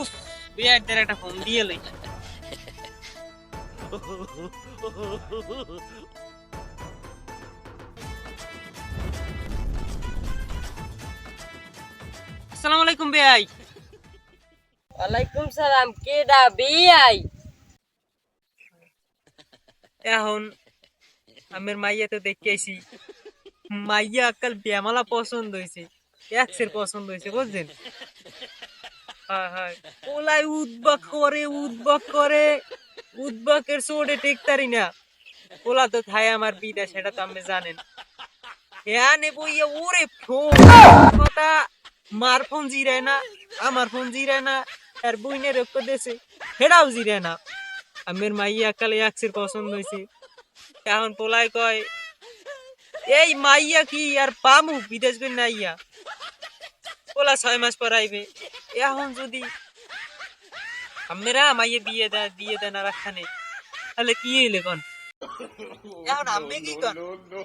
উফ বিয়ারদের একটা ফোন দিয়ে লই। আসসালামু আলাইকুম ওয়ালাইকুম সালাম কেডা বিআই? এখন আমের মাইয়া তো দেখেছি মাইয়া আকাল ব্যামালা পছন্দ হয়েছে এক্সের পছন্দ হয়েছে, বুঝছেন? ওলাই উদ্বাক করে উদ্বাক করে। উদ্বাকের সোডে টেকতারি না। ওলা তো থাই আমার বিদা, সেটা তো আপনি জানেন। হ্যাঁ নেব ইয়ে ওরে ফোন, কথা। মার ফোন জিরায় না, আমার ফোন জিরায় না, আর বইনের রক্ত দেশে সেটাও জিরায় না। আমের মাইয়া কালে একসের পছন্দ হয়েছে। এখন পোলাই কয়, এই মাইয়া কি আর পামু? বিদেশ করে নাইয়া পোলা ছয় মাস পর আইবে এখন যদি আমেরা মাইয়া বিয়ে দেয় দিয়ে দেয় না রাখানে, তাহলে কি হইলে কন? এখন আমি কি কন?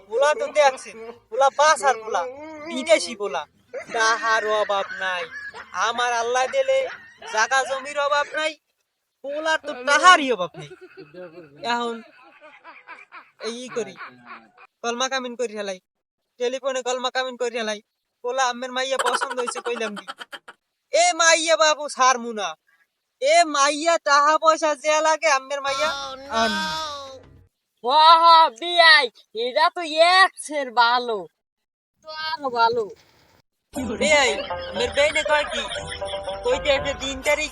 পোলা তো দেখছে, পোলা বাস আর পোলা, বিদেশি পোলা। তাহার অভাব নাই, আমার আল্লাহ দিলে জাগা জমির অভাব নাই, পোলার তো তাহারই অভাব নাই। এখন এই করি কলমা কামিন করি হেলাই, টেলিফোনে কলমা কামিন করি হেলাই পোলা আমের মাইয়া পছন্দ হয়েছে কইলাম কি। এ মাইয়া বাবু সার মুনা এ মাইয়া টাকা পয়সা যে লাগে আমের মাইয়া ওয়াহ বিআই এটা তো এক্সের ভালো। তো আরও ভালো। বেয়াই আমের বেইনে কয় কি কইতে একটা দিন তারিখ।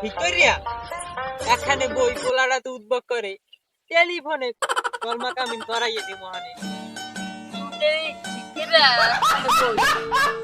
ঠিক করিয়া এখানে বই পোলাটা তো উদ্ভব করে। টেলিফোনে কলমা কামিন করাইয়ে দি মহানে 是？